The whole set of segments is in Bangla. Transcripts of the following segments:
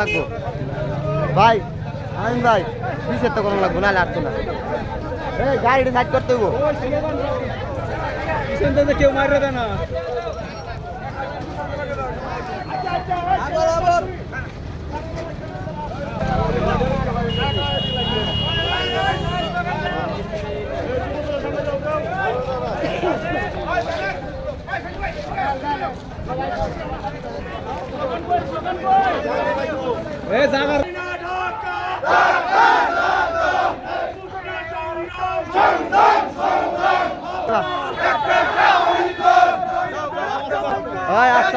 লাগবো ভাই আমিন ভাই, কিসের তো কোনো লাগবো? নাহলে আটতো না। গাড়িটা সাইড করতে হইব। কেউ মারবে না জাগার ওই আস্তে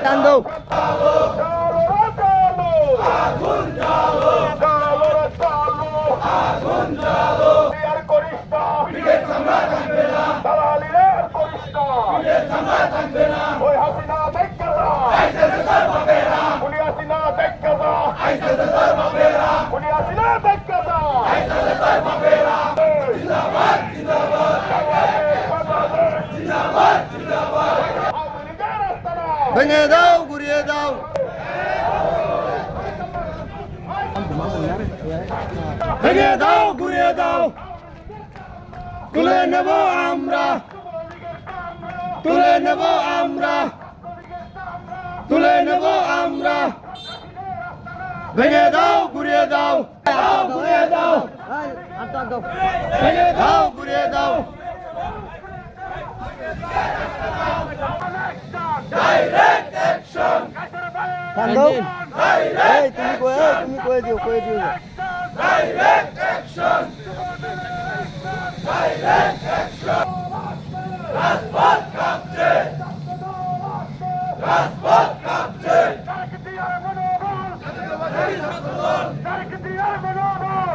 এই টান দাও। ওই হাসিনা দেখা ভেঙে দাও ঘুরিয়ে দাও। ভেঙে দাও ঘুরিয়ে দাও। তুলে নেব আমরা। তুলে নেব আমরা। তুলে নেব আমরা। ভেঙে দাও ঘুরিয়ে দাও। ঘুরিয়ে দাও ভেঙে দাও ঘুরিয়ে দাও। কান্দো এই তুমি কয়ে তুমি কয়ে দিও কয়ে দিও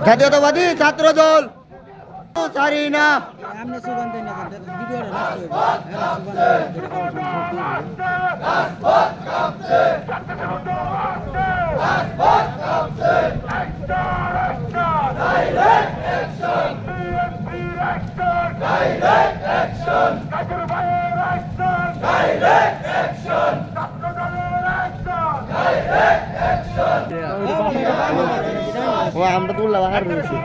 জাতীয়তাবাদী ছাত্র দল না না ভিডিওটা নষ্ট আমরা তুললাম আর রয়েছি।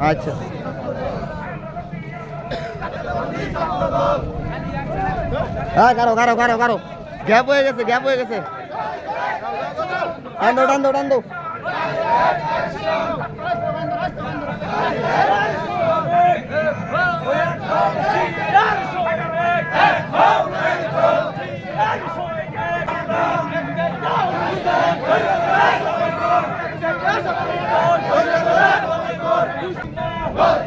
আচ্ছা। হ্যাঁ কারও কারও কারও কারও। গ্যাপ হয়ে গেছে, গ্যাপ হয়ে গেছে। টান দাও টান দাও, টান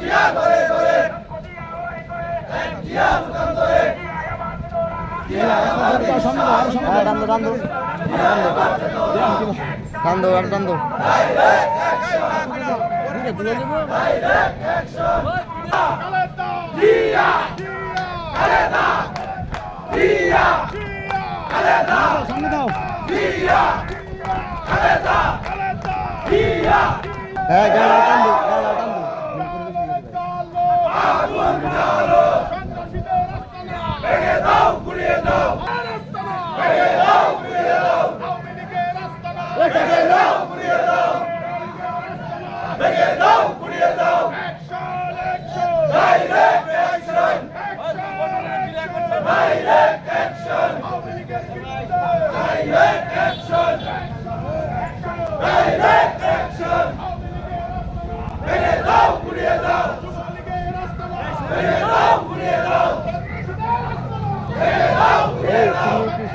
হ্যাঁ গাড়ি টান দো গাড়ি টান দো এই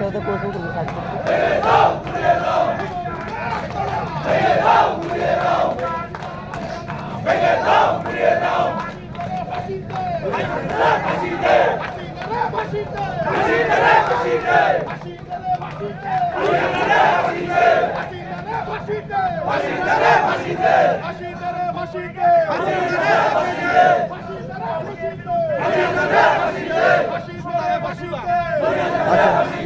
তুমি কি সাথে কোচিং করবে থাকবে।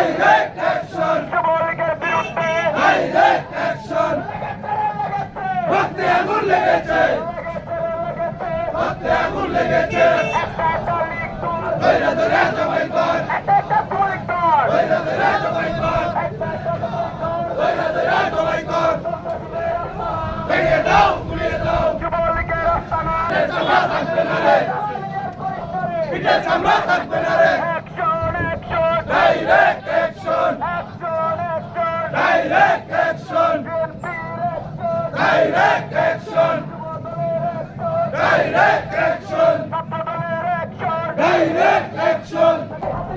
সুদা আয় সুদা আয় সুদা সুদা দাও হ্যাঁ এই টান দাও। তুমি সুদা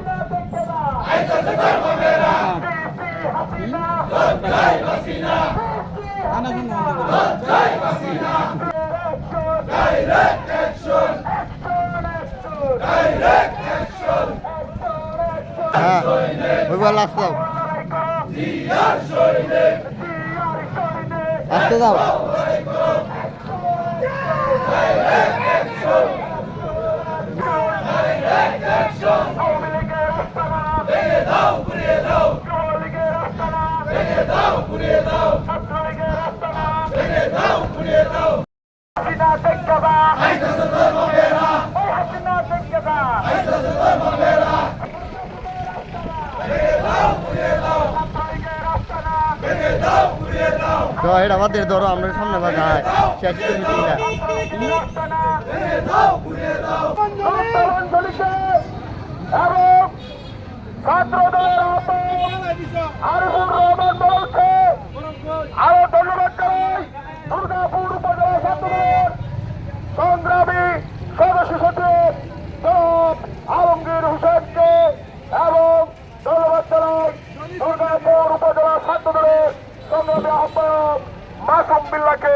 টান দাও টান দাও টান দাও আনা শুনো হ্যাঁ ওইবার লাস্ট দাও আসতে দাও হাসিনা দেখা ধরো এটা আমাদের ধরো, আমরা সামনে বাজায় শেষ মিটিংটা আরও সদস্য আলমগীর হোসেনকে এবং ধন্যবাদ জানাই দুর্গাপুর উপজেলা সংগ্রামী আহ্বায়ক মাসুম বিল্লাকে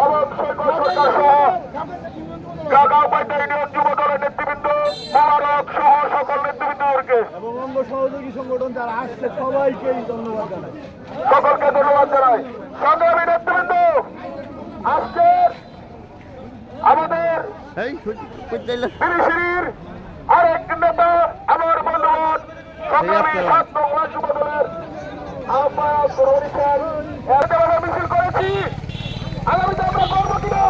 এবং শেখর সরকার সহ ঢাকা উপাধ্যায় ইউনিয়ন যুব দলের নেতৃবৃন্দ মোবারক সহ সকল নেতৃবৃন্দকে সকলকে ধন্যবাদ জানাই সংগ্রামী নেতৃবৃন্দ আজকে আমাদের ফিনিশির আরেক নেতা আমার বন্ধুবান সংগ্রামী সাত বাংলা যুব দলের আমরা করেছি আগামীতে আমরা করব কিনা